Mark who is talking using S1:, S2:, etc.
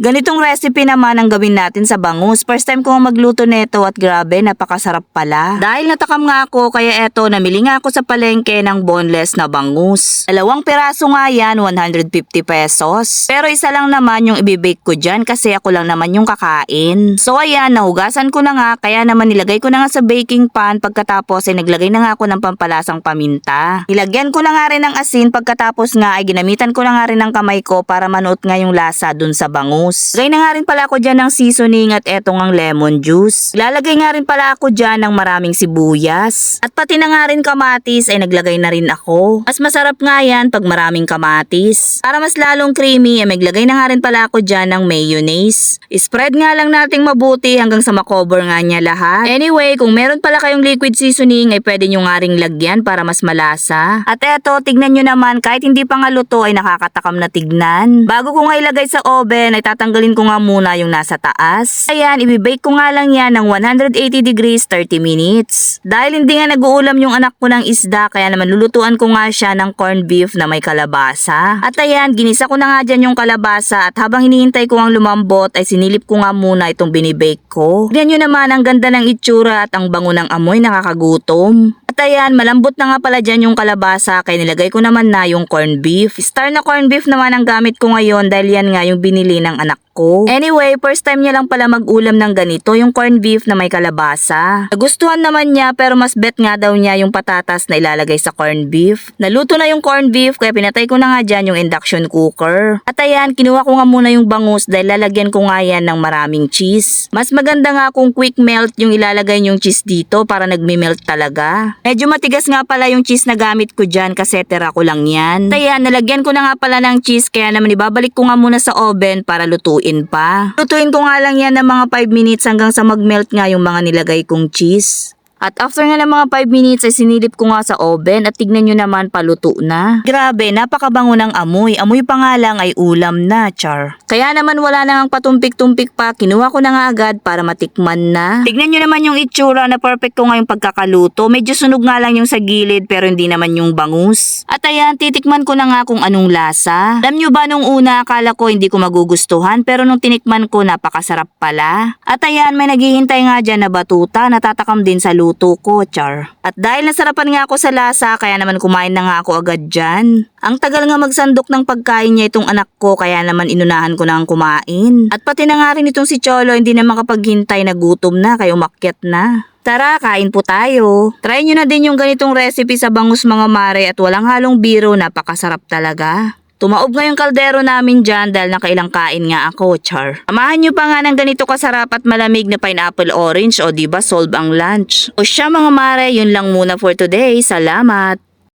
S1: Ganitong recipe naman ang gawin natin sa bangus. First time ko nga magluto nito at grabe, napakasarap pala. Dahil natakam nga ako, kaya eto, namili nga ako sa palengke ng boneless na bangus. Dalawang piraso nga yan, 150 pesos. Pero isa lang naman yung ibibake ko dyan kasi ako lang naman yung kakain. So ayan, nahugasan ko na nga, kaya naman nilagay ko na nga sa baking pan pagkatapos ay naglagay na nga ako ng pampalasang paminta. Nilagyan ko na nga rin ng asin pagkatapos nga ay ginamitan ko na nga rin ng kamay ko para manuot nga yung lasa dun sa bangus. Lagay na nga rin pala ako dyan ng seasoning at etong ang lemon juice. Ilalagay nga rin pala ako dyan ng maraming sibuyas. At pati na nga rin kamatis ay naglagay na rin ako. Mas masarap nga yan pag maraming kamatis. Para mas lalong creamy ay maglagay na nga rin pala ako dyan ng mayonnaise. Spread nga lang nating mabuti hanggang sa makover nga niya lahat. Anyway, kung meron pala kayong liquid seasoning ay pwede nyo nga ring lagyan para mas malasa. At eto, tignan nyo naman kahit hindi pa nga luto ay nakakatakam na tignan. Bago ko nga ilagay sa oven ay tatanggalin ko nga muna yung nasa taas. Ayan, ibibake ko nga lang yan ng 180 degrees 30 minutes. Dahil hindi nga nag-uulam yung anak ko ng isda kaya naman lulutuan ko nga siya ng corned beef na may kalabasa. At ayan, ginisa ko na nga dyan yung kalabasa at habang hinihintay ko ang lumambot ay sinilip ko nga muna itong binibake ko. Tignan nyo naman ang ganda ng itsura at ang bango ng amoy nakakagutom. At ayan, malambot na nga pala dyan yung kalabasa kaya nilagay ko naman na yung corned beef. Star na corned beef naman ang gamit ko ngayon dahil yan nga yung binili ng anak ko. Anyway, first time niya lang pala mag-ulam ng ganito, yung corned beef na may kalabasa. Nagustuhan naman niya pero mas bet nga daw niya yung patatas na ilalagay sa corned beef. Naluto na yung corned beef kaya pinatay ko na nga dyan yung induction cooker. At ayan, kinuha ko nga muna yung bangus dahil lalagyan ko nga yan ng maraming cheese. Mas maganda nga kung quick melt yung ilalagay yung cheese dito para nagme-melt talaga. Medyo matigas nga pala yung cheese na gamit ko dyan kasi tera ko lang yan. At ayan, nalagyan ko na nga pala ng cheese kaya naman ibabalik ko nga muna sa oven para lutuin pa. Lutuin ko nga lang yan ng mga 5 minutes hanggang sa mag-melt nga yung mga nilagay kong cheese. At after nga ng mga 5 minutes ay sinilip ko nga sa oven at tignan nyo naman paluto na. Grabe, napakabango ng amoy. Amoy pa nga lang ay ulam na, char. Kaya naman wala nang patumpik-tumpik pa, kinuha ko na nga agad para matikman na. Tignan nyo naman yung itsura na perfect ko nga yung pagkakaluto. Medyo sunog nga lang yung sa gilid pero hindi naman yung bangus. At ayan, titikman ko na nga kung anong lasa. Alam nyo ba nung una akala ko hindi ko magugustuhan pero nung tinikman ko napakasarap pala. At ayan, may naghihintay nga dyan na batuta, natatakam din sa luto ko, char. At dahil nasarapan nga ako sa lasa, kaya naman kumain na nga ako agad dyan. Ang tagal nga magsandok ng pagkain niya itong anak ko, kaya naman inunahan ko na ang kumain. At pati na nga rin itong si Cholo, hindi na makapaghintay na gutom na, kaya umakyat na. Tara, kain po tayo. Try nyo na din yung ganitong recipe sa bangus mga mare at walang halong biro, napakasarap talaga. Tumaob nga yung kaldero namin dyan dahil nakailang kain nga ako, char. Samahan nyo pa nga ng ganito kasarap at malamig na pineapple orange o diba solve ang lunch. O siya mga mare, yun lang muna for today. Salamat!